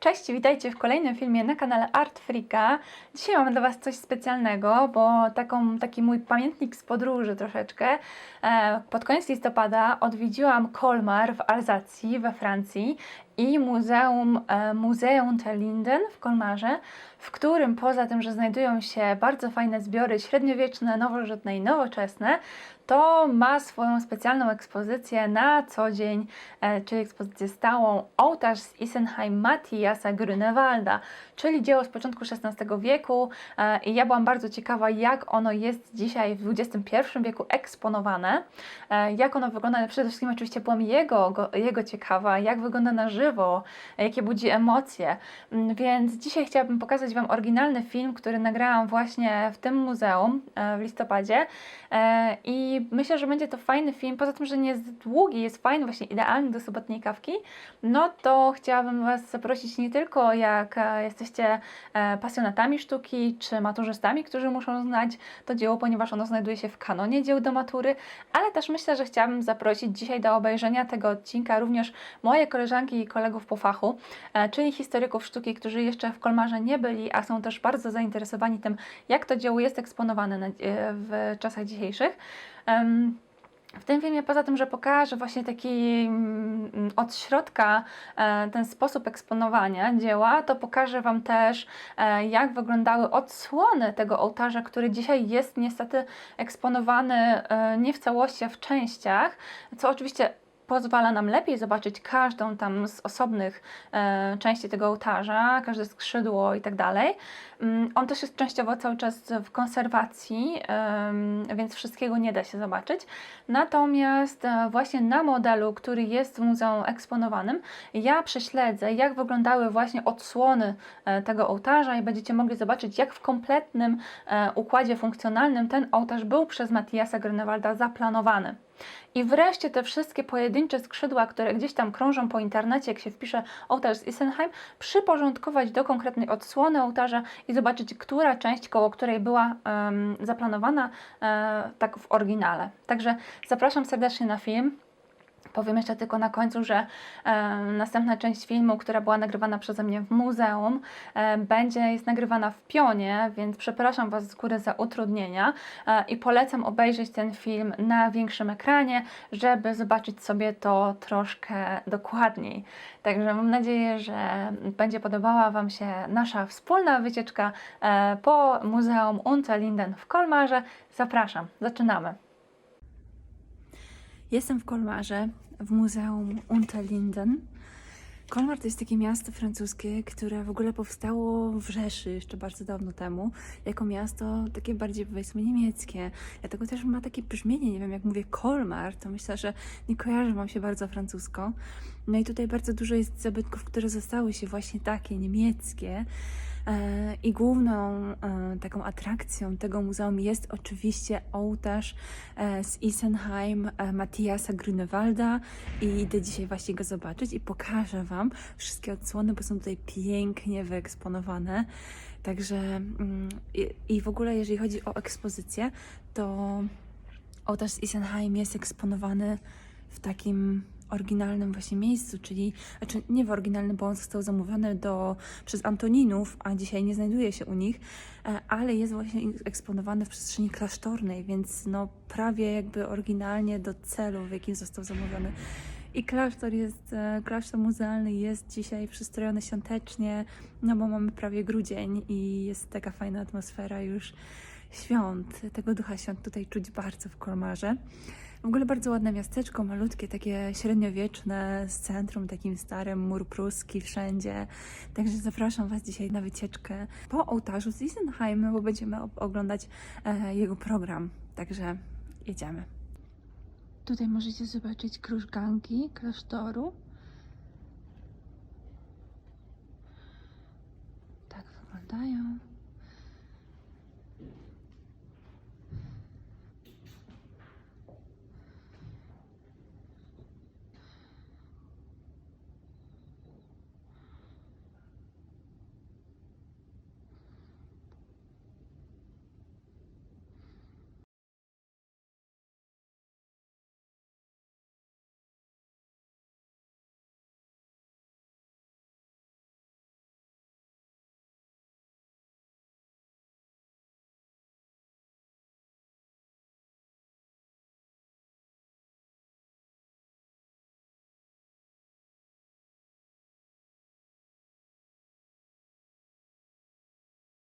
Cześć, witajcie w kolejnym filmie na kanale Art Freaka. Dzisiaj mamy dla Was coś specjalnego, bo taką, taki mój pamiętnik z podróży troszeczkę. E, pod koniec listopada odwiedziłam Colmar w Alzacji we Francji i Muzeum, e, Muzeum der Linden w Colmarze, w którym poza tym, że znajdują się bardzo fajne zbiory średniowieczne, nowożytne i nowoczesne, to ma swoją specjalną ekspozycję na co dzień, e, czyli ekspozycję stałą Ołtarz z Isenheim Matthiasa Grünewalda, czyli dzieło z początku XVI wieku e, i ja byłam bardzo ciekawa, jak ono jest dzisiaj w XXI wieku eksponowane, e, jak ono wygląda, przede wszystkim oczywiście byłam jego, go, jego ciekawa, jak wygląda na żywo, jakie budzi emocje, Mm, więc dzisiaj chciałabym pokazać Wam oryginalny film, który nagrałam właśnie w tym muzeum w listopadzie E, myślę, że będzie to fajny film, poza tym, że nie jest długi, jest fajny, właśnie idealny do sobotniej kawki, no to chciałabym Was zaprosić nie tylko jak e, jesteście e, pasjonatami sztuki, czy maturzystami, którzy muszą znać to dzieło, ponieważ ono znajduje się w kanonie dzieł do matury, ale też myślę, że chciałabym zaprosić dzisiaj do obejrzenia tego odcinka również moje koleżanki i kolegów po fachu, e, czyli historyków sztuki, którzy jeszcze w Kolmarze nie byli, a są też bardzo zainteresowani tym, jak to dzieło jest eksponowane w czasach dzisiejszych. W tym filmie, poza tym, że pokażę właśnie taki mm, od środka e, ten sposób eksponowania dzieła, to pokażę Wam też, e, jak wyglądały odsłony tego ołtarza, który dzisiaj jest niestety eksponowany e, nie w całości, a w częściach, co oczywiście pozwala nam lepiej zobaczyć każdą tam z osobnych e, części tego ołtarza, każde skrzydło i tak dalej. Mm, On też jest częściowo cały czas w konserwacji, więc wszystkiego nie da się zobaczyć. Natomiast e, właśnie na modelu, który jest w muzeum eksponowanym, ja prześledzę, jak wyglądały właśnie odsłony e, tego ołtarza i będziecie mogli zobaczyć, jak w kompletnym układzie funkcjonalnym ten ołtarz był przez Matthiasa Grünewalda zaplanowany. I wreszcie te wszystkie pojedyncze skrzydła, które gdzieś tam krążą po internecie, jak się wpisze ołtarz z Isenheim, przyporządkować do konkretnej odsłony ołtarza i zobaczyć, która część, koło której była em, zaplanowana e, tak w oryginale. Także zapraszam serdecznie na film. Powiem jeszcze tylko na końcu, że e, następna część filmu, która była nagrywana przeze mnie w muzeum, e, będzie jest nagrywana w pionie, więc przepraszam Was z góry za utrudnienia e, i polecam obejrzeć ten film na większym ekranie, żeby zobaczyć sobie to troszkę dokładniej. Także mam nadzieję, że będzie podobała Wam się nasza wspólna wycieczka e, po Muzeum Unterlinden w Kolmarze. Zapraszam, zaczynamy. Jestem w Kolmarze, w Muzeum Unterlinden. Kolmar to jest takie miasto francuskie, które w ogóle powstało w Rzeszy jeszcze bardzo dawno temu, jako miasto takie bardziej powiedzmy niemieckie. Dlatego też ma takie brzmienie, nie wiem, jak mówię Kolmar, to myślę, że nie kojarzy wam się bardzo francusko. No i tutaj bardzo dużo jest zabytków, które zostały się właśnie takie niemieckie. E, I główną e, taką atrakcją tego muzeum jest oczywiście ołtarz e, z Isenheim Matthiasa Grünewalda i idę dzisiaj właśnie go zobaczyć i pokażę Wam wszystkie odsłony, bo są tutaj pięknie wyeksponowane. Także mm, i w ogóle jeżeli chodzi o ekspozycję, to ołtarz z Isenheim jest eksponowany w takim oryginalnym właśnie miejscu, czyli znaczy nie w oryginalnym, bo on został zamówiony do, przez Antoninów, a dzisiaj nie znajduje się u nich, e, ale jest właśnie eksponowany w przestrzeni klasztornej, więc no prawie jakby oryginalnie do celu, w jakim został zamówiony. I klasztor jest, e, klasztor muzealny jest dzisiaj przystrojony świątecznie, no bo mamy prawie grudzień i jest taka fajna atmosfera już świąt. Tego ducha świąt tutaj czuć bardzo w Kolmarze. W ogóle bardzo ładne miasteczko, malutkie, takie średniowieczne, z centrum takim starym, mur pruski wszędzie. Także zapraszam Was dzisiaj na wycieczkę po ołtarzu z Isenheim, bo będziemy oglądać e, jego program. Także jedziemy. Tutaj możecie zobaczyć krużganki klasztoru. Tak wyglądają.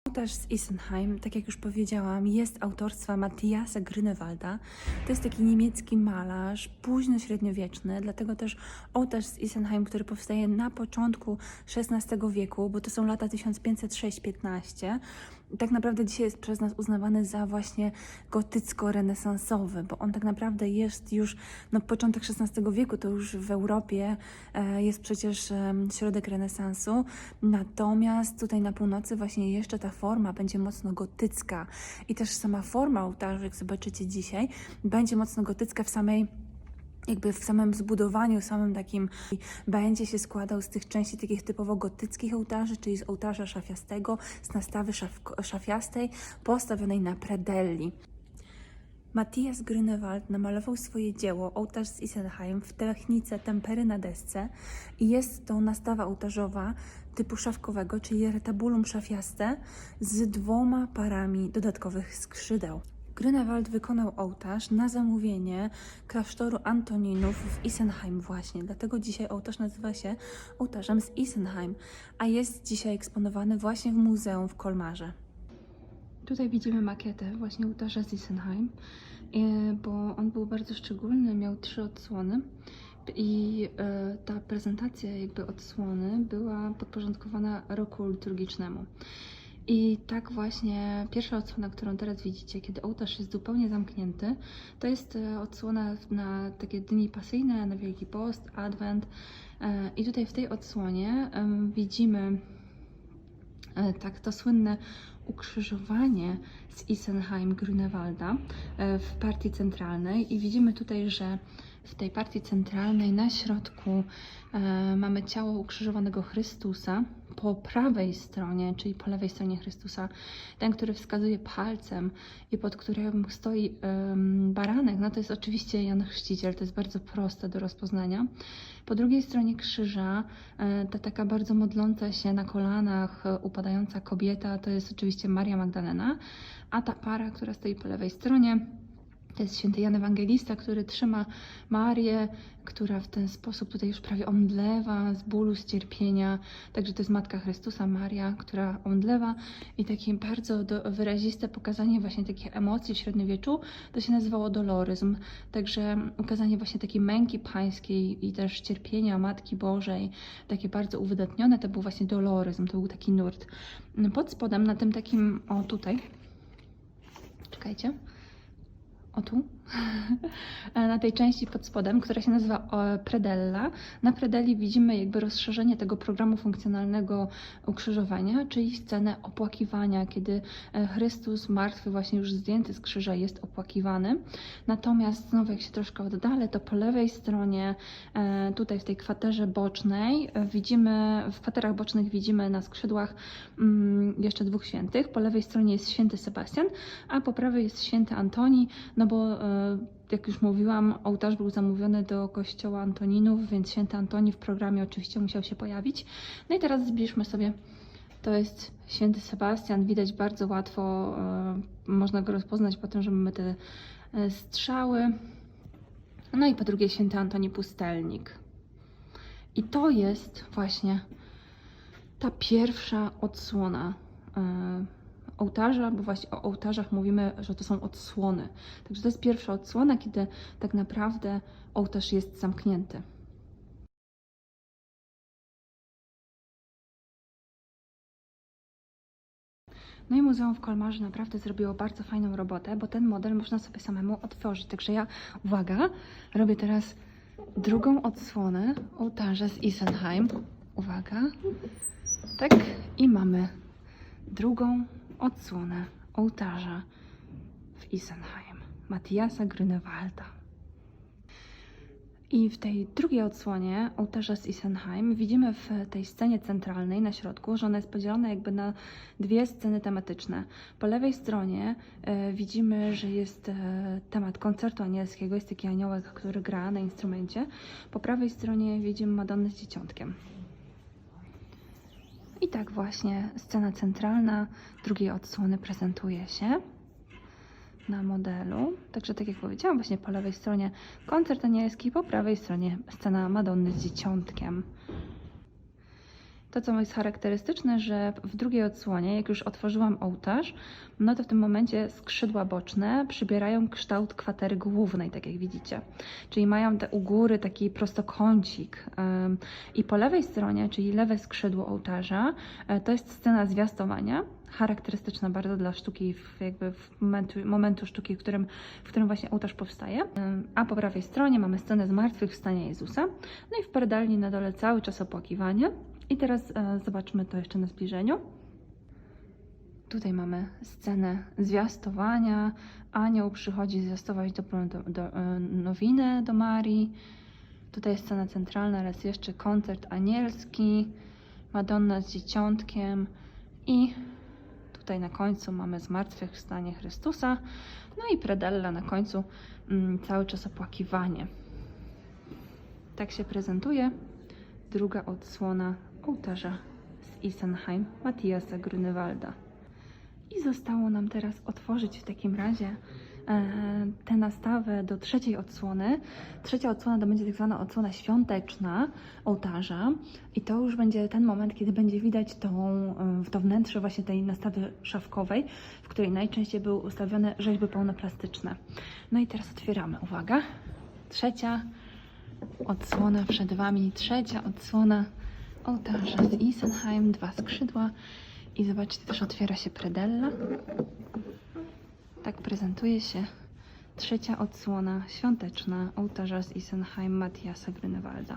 Ołtarz z Isenheim, tak jak już powiedziałam, jest autorstwa Matthiasa Grünewalda. To jest taki niemiecki malarz, późno-średniowieczny, dlatego też ołtarz z Isenheim, który powstaje na początku XVI wieku, bo to są lata 1506-15, tak naprawdę dzisiaj jest przez nas uznawany za właśnie gotycko-renesansowy, bo on tak naprawdę jest już, no początek XVI wieku, to już w Europie e, jest przecież środek renesansu, natomiast tutaj na północy właśnie jeszcze ta forma będzie mocno gotycka. I też sama forma ołtarza, jak zobaczycie dzisiaj, będzie mocno gotycka w samej jakby w samym zbudowaniu, samym takim będzie się składał z tych części takich typowo gotyckich ołtarzy, czyli z ołtarza szafiastego, z nastawy szaf, szafiastej, postawionej na predelli. Matthias Grünewald namalował swoje dzieło Ołtarz z Isenheim w technice tempery na desce i jest to nastawa ołtarzowa typu szafkowego, czyli retabulum szafiaste z dwoma parami dodatkowych skrzydeł. Grünewald wykonał ołtarz na zamówienie klasztoru Antoninów w Isenheim właśnie, dlatego dzisiaj ołtarz nazywa się ołtarzem z Isenheim, a jest dzisiaj eksponowany właśnie w muzeum w Kolmarze. Tutaj widzimy makietę właśnie ołtarza z Isenheim, e, bo on był bardzo szczególny, miał trzy odsłony i e, ta prezentacja jakby odsłony była podporządkowana roku liturgicznemu. I tak właśnie pierwsza odsłona, którą teraz widzicie, kiedy ołtarz jest zupełnie zamknięty, to jest e, odsłona na takie dni pasyjne, na Wielki Post, Adwent. E, I tutaj w tej odsłonie widzimy e, tak to słynne ukrzyżowanie z Isenheim Grünewalda e, w partii centralnej i widzimy tutaj, że w tej partii centralnej na środku mamy ciało ukrzyżowanego Chrystusa. Po prawej stronie, czyli po lewej stronie Chrystusa, ten, który wskazuje palcem i pod którym stoi em, baranek, no to jest oczywiście Jan Chrzciciel, to jest bardzo proste do rozpoznania. Po drugiej stronie krzyża e, ta taka bardzo modląca się na kolanach, e, upadająca kobieta, to jest oczywiście Maria Magdalena, a ta para, która stoi po lewej stronie, to jest święty Jan Ewangelista, który trzyma Marię, która w ten sposób tutaj już prawie omdlewa z bólu, z cierpienia. Także to jest Matka Chrystusa, Maria, która omdlewa i takie bardzo do, wyraziste pokazanie właśnie takich emocji w średniowieczu, to się nazywało doloryzm. Także ukazanie właśnie takiej męki pańskiej i też cierpienia Matki Bożej, takie bardzo uwydatnione, to był właśnie doloryzm, to był taki nurt. Pod spodem, na tym takim, o tutaj, czekajcie, o tu, na tej części pod spodem, która się nazywa e, predella. Na predelli widzimy jakby rozszerzenie tego programu funkcjonalnego ukrzyżowania, czyli scenę opłakiwania, kiedy e, Chrystus martwy, właśnie już zdjęty z krzyża, jest opłakiwany. Natomiast znowu, jak się troszkę oddalę, to po lewej stronie, e, tutaj w tej kwaterze bocznej, widzimy, w kwaterach bocznych widzimy na skrzydłach mm, jeszcze dwóch świętych. Po lewej stronie jest święty Sebastian, a po prawej jest święty Antoni, no bo jak już mówiłam, ołtarz był zamówiony do kościoła Antoninów, więc święty Antoni w programie oczywiście musiał się pojawić. No i teraz zbliżmy sobie. To jest święty Sebastian, widać bardzo łatwo, e, można go rozpoznać po tym, że mamy te e, strzały. No i po drugie święty Antoni Pustelnik. I to jest właśnie ta pierwsza odsłona e, ołtarza, bo właśnie o ołtarzach mówimy, że to są odsłony. Także to jest pierwsza odsłona, kiedy tak naprawdę ołtarz jest zamknięty. No i Muzeum w Kolmarze naprawdę zrobiło bardzo fajną robotę, bo ten model można sobie samemu otworzyć. Także ja, uwaga, robię teraz drugą odsłonę ołtarza z Isenheim. Uwaga. Tak, i mamy drugą odsłonę ołtarza w Isenheim Matthiasa Grünewalda. I w tej drugiej odsłonie ołtarza z Isenheim widzimy w tej scenie centralnej na środku, że ona jest podzielona jakby na dwie sceny tematyczne. Po lewej stronie e, widzimy, że jest e, temat koncertu anielskiego, jest taki aniołek, który gra na instrumencie. Po prawej stronie widzimy Madonnę z dzieciątkiem. I tak właśnie scena centralna drugiej odsłony prezentuje się na modelu. Także tak jak powiedziałam, właśnie po lewej stronie koncert anielski, po prawej stronie scena Madonny z dzieciątkiem. To, co jest charakterystyczne, że w drugiej odsłonie, jak już otworzyłam ołtarz, no to w tym momencie skrzydła boczne przybierają kształt kwatery głównej, tak jak widzicie. Czyli mają te u góry taki prostokącik. I po lewej stronie, czyli lewe skrzydło ołtarza, e, to jest scena zwiastowania, charakterystyczna bardzo dla sztuki, jakby w momentu, momentu sztuki, w którym, w którym właśnie ołtarz powstaje. A po prawej stronie mamy scenę zmartwychwstania Jezusa. No i w perdalni na dole cały czas opłakiwanie. I teraz e, zobaczmy to jeszcze na zbliżeniu. Tutaj mamy scenę zwiastowania. Anioł przychodzi zwiastować dobrą do, do, e, nowinę do Marii. Tutaj jest scena centralna, raz jeszcze koncert anielski, Madonna z dzieciątkiem i tutaj na końcu mamy zmartwychwstanie Chrystusa. No i predella na końcu, mm, cały czas opłakiwanie. Tak się prezentuje druga odsłona ołtarza z Isenheim Matthiasa Grunewalda. I zostało nam teraz otworzyć w takim razie e, tę nastawę do trzeciej odsłony. Trzecia odsłona to będzie tak zwana odsłona świąteczna ołtarza i to już będzie ten moment, kiedy będzie widać tą, e, to wnętrze właśnie tej nastawy szafkowej, w której najczęściej były ustawione rzeźby pełnoplastyczne. No i teraz otwieramy, uwaga. Trzecia odsłona przed Wami, trzecia odsłona ołtarza z Isenheim, dwa skrzydła i zobaczcie, też otwiera się predella. Tak prezentuje się trzecia odsłona świąteczna ołtarza z Isenheim Matthiasa Grünewalda.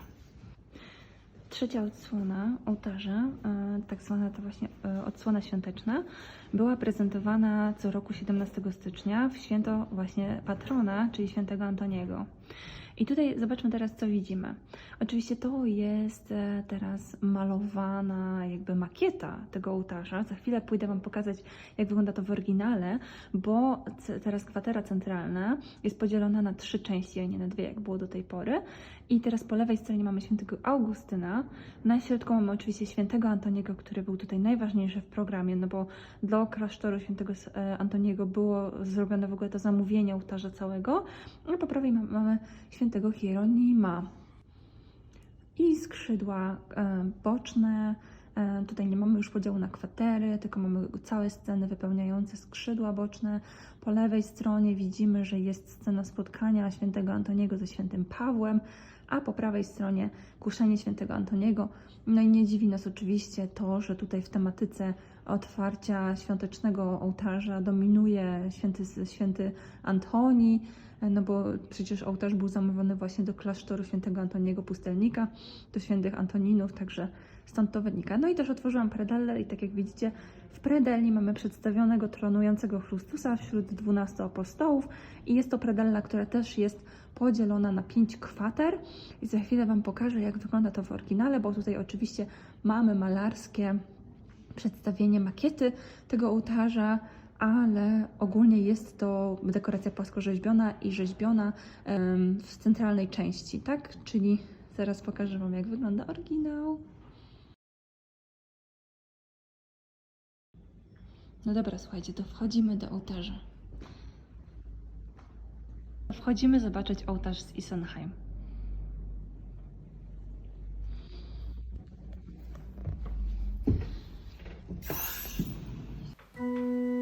Trzecia odsłona ołtarza, e, tak zwana to właśnie e, odsłona świąteczna, była prezentowana co roku 17 stycznia w święto właśnie patrona, czyli świętego Antoniego. I tutaj zobaczmy teraz, co widzimy. Oczywiście to jest e, teraz malowana jakby makieta tego ołtarza. Za chwilę pójdę Wam pokazać, jak wygląda to w oryginale, bo teraz kwatera centralna jest podzielona na trzy części, a nie na dwie, jak było do tej pory. I teraz po lewej stronie mamy świętego Augustyna, na środku mamy oczywiście świętego Antoniego, który był tutaj najważniejszy w programie, no bo dla klasztoru świętego e, Antoniego było zrobione w ogóle to zamówienie ołtarza całego, a po prawej ma- mamy świętego Hieronima. I skrzydła e, boczne, e, tutaj nie mamy już podziału na kwatery, tylko mamy całe sceny wypełniające skrzydła boczne. Po lewej stronie widzimy, że jest scena spotkania świętego Antoniego ze świętym Pawłem, a po prawej stronie kuszenie świętego Antoniego. No i nie dziwi nas oczywiście to, że tutaj w tematyce otwarcia świątecznego ołtarza dominuje święty, święty Antoni, no bo przecież ołtarz był zamówiony właśnie do klasztoru świętego Antoniego Pustelnika, do świętych Antoninów, także stąd to wynika. No i też otworzyłam predellę i tak jak widzicie, w predelli mamy przedstawionego tronującego Chrystusa wśród 12 apostołów i jest to predella, która też jest podzielona na pięć kwater i za chwilę Wam pokażę, jak wygląda to w oryginale, bo tutaj oczywiście mamy malarskie przedstawienie makiety tego ołtarza, ale ogólnie jest to dekoracja płaskorzeźbiona i rzeźbiona w centralnej części, tak? Czyli zaraz pokażę Wam, jak wygląda oryginał. No dobra, słuchajcie, to wchodzimy do ołtarza. Wchodzimy zobaczyć ołtarz z Isenheim. Música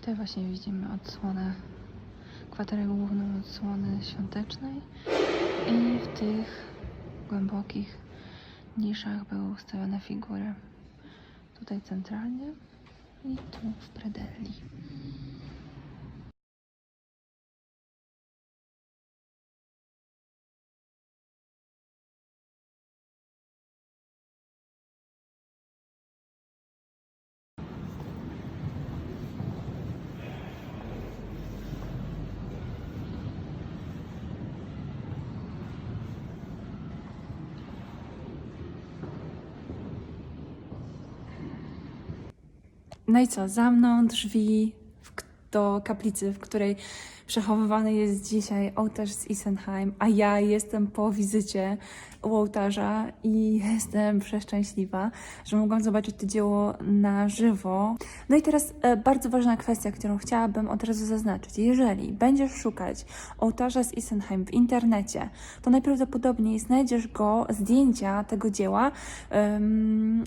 Tutaj właśnie widzimy odsłonę, kwaterę główną odsłony świątecznej i w tych głębokich niszach były ustawione figury. Tutaj centralnie i tu w predelli. No i co, za mną drzwi do kaplicy, w której przechowywany jest dzisiaj ołtarz z Isenheim, a ja jestem po wizycie u ołtarza i jestem przeszczęśliwa, że mogłam zobaczyć to dzieło na żywo. No i teraz e, bardzo ważna kwestia, którą chciałabym od razu zaznaczyć. Jeżeli będziesz szukać ołtarza z Isenheim w internecie, to najprawdopodobniej znajdziesz go, zdjęcia tego dzieła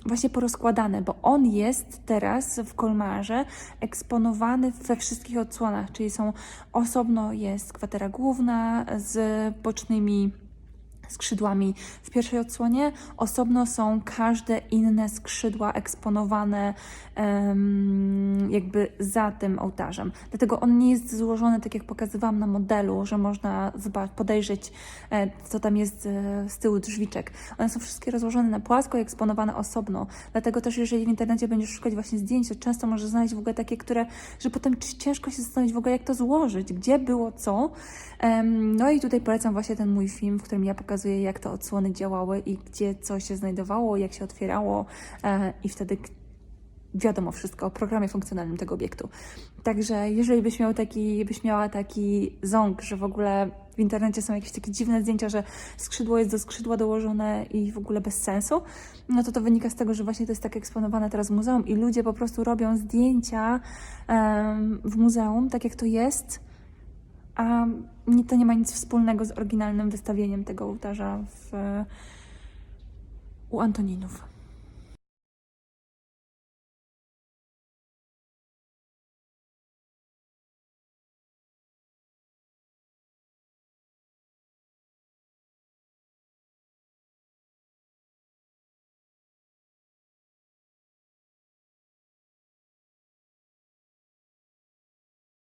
właśnie porozkładane, bo on jest teraz w Kolmarze eksponowany we wszystkich odsłonach, czyli są osobno jest kwatera główna z bocznymi skrzydłami w pierwszej odsłonie. Osobno są każde inne skrzydła eksponowane em, jakby za tym ołtarzem. Dlatego on nie jest złożony tak jak pokazywałam na modelu, że można podejrzeć e, co tam jest e, z tyłu drzwiczek. One są wszystkie rozłożone na płasko i eksponowane osobno. Dlatego też jeżeli w internecie będziesz szukać właśnie zdjęć, to często możesz znaleźć w ogóle takie, które, że potem ci- ciężko się zastanowić w ogóle jak to złożyć, gdzie było co. Em, No i tutaj polecam właśnie ten mój film, w którym ja pokazuję, jak te odsłony działały i gdzie co się znajdowało, jak się otwierało e, i wtedy wiadomo wszystko o programie funkcjonalnym tego obiektu. Także jeżeli byś miał taki, byś miała taki ząg, że w ogóle w internecie są jakieś takie dziwne zdjęcia, że skrzydło jest do skrzydła dołożone i w ogóle bez sensu, no to to wynika z tego, że właśnie to jest tak eksponowane teraz w muzeum i ludzie po prostu robią zdjęcia em, w muzeum, tak jak to jest, a to nie ma nic wspólnego z oryginalnym wystawieniem tego ołtarza w, u Antoninów.